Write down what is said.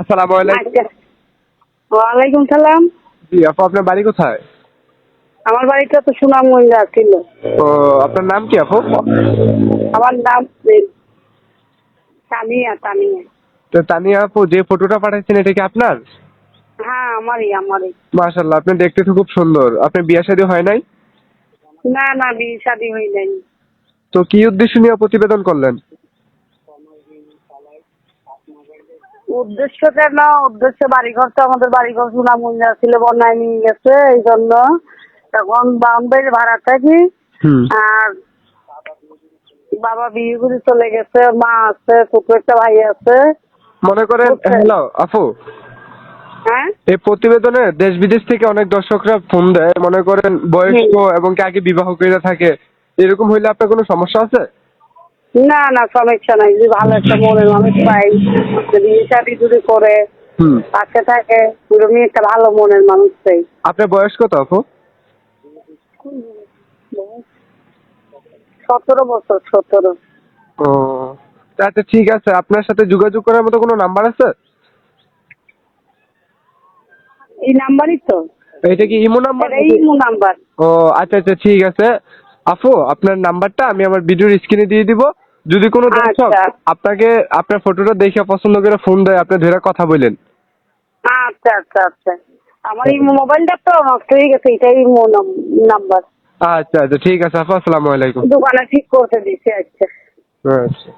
আসসালামু আলাইকুম। ওয়ালাইকুম সালাম। জি আপু আপনার বাড়ি কোথায়? আমার বাড়িটা তো সুনামগঞ্জ ছিল ও আপনার নাম কি আপু? আমার নাম তানিয়া তানিয়া। তো তানিয়া আপু যে ফটোটা পাঠাচ্ছেন এটা কি আপনার? হ্যাঁ আমারই আমারই। মাশাল্লাহ আপনি দেখতে তো খুব সুন্দর। আপনার বিয়ে শাদী হয় নাই? না না বিয়ে শাদি হয়ে নাই। তো কি উদ্দেশ্য নিয়ে প্রতিবেদন করলেন? উদ্দেশ্যটা না উদ্দেশ্য বাড়িঘর তো আমাদের বাড়িঘর সুনামগঞ্জ ছিল বন্যায় নিয়ে গেছে এই জন্য। তখন বাউন্ডারি ভাড়া থাকি। আর বাবা বিয়ে করে চলে গেছে মা আছে ছোট একটা ভাই আছে। মনে করেন হ্যালো আপু। হ্যাঁ? এই প্রতিবেদনে দেশ বিদেশ থেকে অনেক দর্শকরা ফোন দেয় মনে করেন বয়স্ক এবং কি আগে বিবাহ করে থাকে এরকম হইলে আপনার কোনো সমস্যা আছে? না না সমস্যা নাই। যদি ভালো একটা মনের মানুষ পাই যদি শাদি যদি করে পাশে থাকে পুরোমি একটা ভালো মনের মানুষ চাই। আপনার বয়স কত আপু? সতেরো বছর সতেরো। ও আচ্ছা ঠিক আছে আপনার সাথে যোগাযোগ করার মতো কোনো নাম্বার আছে? এই নাম্বারই তো। এটা কি ইমো নাম্বার? এটাই মো নাম্বার। ও আচ্ছা আচ্ছা ঠিক আছে। আপু আপনার নাম্বারটা আমি আমার ভিডিওর স্ক্রিনে দিয়ে দিব। যদি কোনো দর্শক আচ্ছা। আপনাকে আপনার ফটোটা দেখে পছন্দ করে ফোন দেয় আপনি ধরে কথা বলেন। আচ্ছা আচ্ছা আচ্ছা। আমার এই মোবাইলটা তো নষ্ট হয়ে গেছে এটাই নাম্বার। আচ্ছা আচ্ছা ঠিক আছে আপু আসসালামু আলাইকুম। দোকানে ঠিক করতে দিছি আচ্ছা। আচ্ছা?